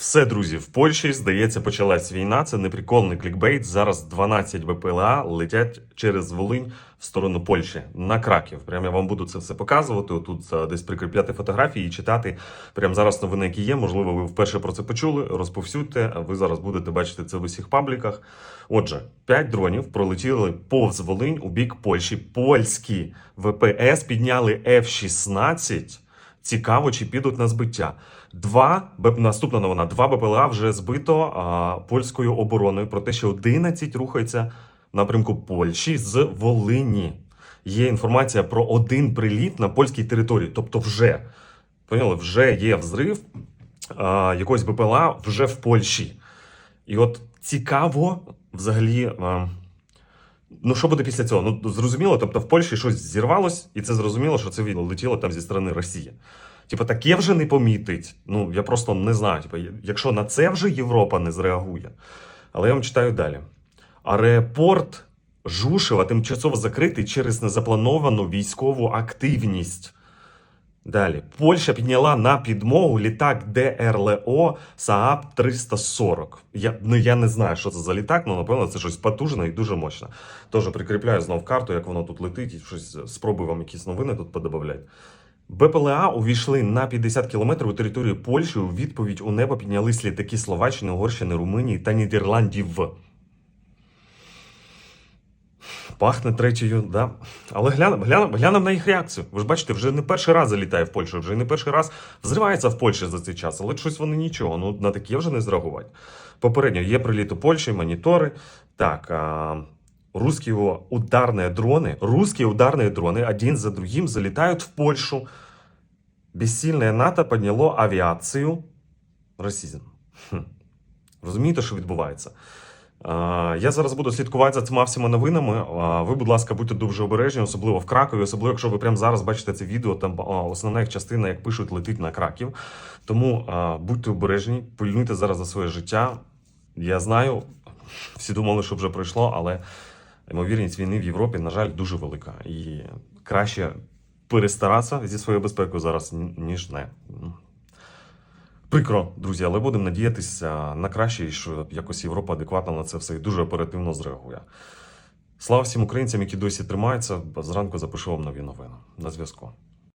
Все, друзі, в Польщі, здається, почалась війна. Це не прикольний клікбейт. Зараз 12 БПЛА летять через Волинь в сторону Польщі на Краків. Прямо я вам буду це все показувати. Тут десь прикріпляти фотографії і читати. Прямо зараз новини, які є. Можливо, ви вперше про це почули. Розповсюдьте. Ви зараз будете бачити це в усіх пабліках. Отже, 5 дронів пролетіли повз Волинь у бік Польщі. Польські ВПС підняли F-16. Цікаво, чи підуть на збиття. Два наступна новина. Два БПЛА вже збито а, польською обороною про те, що 11 рухаються в напрямку Польщі з Волині. Є інформація про один приліт на польській території. Тобто, вже поняли, вже є взрив а, якогось БПЛА вже в Польщі. І от цікаво взагалі. А, Ну, що буде після цього? Ну, зрозуміло, тобто в Польщі щось зірвалось, і це зрозуміло, що це летіло там зі сторони Росії. Типу, таке вже не помітить. Ну, я просто не знаю. Типу, якщо на це вже Європа не зреагує. Але я вам читаю далі. Аеропорт Жушева тимчасово закритий через незаплановану військову активність. Далі. Польща підняла на підмогу літак ДРЛО СААП 340. Я, ну, я не знаю, що це за літак, але напевно це щось потужне і дуже мощне. Тож прикріпляю знов карту, як воно тут летить, і щось спробую вам якісь новини тут подобавляти. БПЛА увійшли на 50 кілометрів у територію Польщі. У відповідь у небо піднялись літаки Словаччини, Угорщини, Румунії та Нідерландів Пахне третьою, да. Але глянемо глянем, глянем на їх реакцію. Ви ж бачите, вже не перший раз залітає в Польщу, вже не перший раз взривається в Польщі за цей час, але щось вони нічого. Ну на таке вже не зреагувати. Попередньо є приліт у Польщі, монітори. Так. А... Русские ударные дроны, русские ударные дроны один за другим залетают в Польшу. Бессильное НАТО подняло авіацію. Расизм. Хм. Розумієте, що відбувається? А, Я зараз буду слідкувати за цими всіма новинами. Ви, будь ласка, будьте дуже обережні, особливо в Кракові, особливо, якщо ви прямо зараз бачите це відео, там а, основна їх частина, як пишуть, летить на Краків. Тому будьте обережні, пильнуйте зараз за своє життя. Я знаю, всі думали, що вже пройшло, але ймовірність війни в Європі, на жаль, дуже велика. І краще перестаратися зі своєю безпекою зараз, ніж не. Прикро, друзі, але будемо надіятися на краще, і що якось Європа адекватно на це все і дуже оперативно зреагує. Слава всім українцям, які досі тримаються. Зранку запишу вам нові новини. На зв'язку.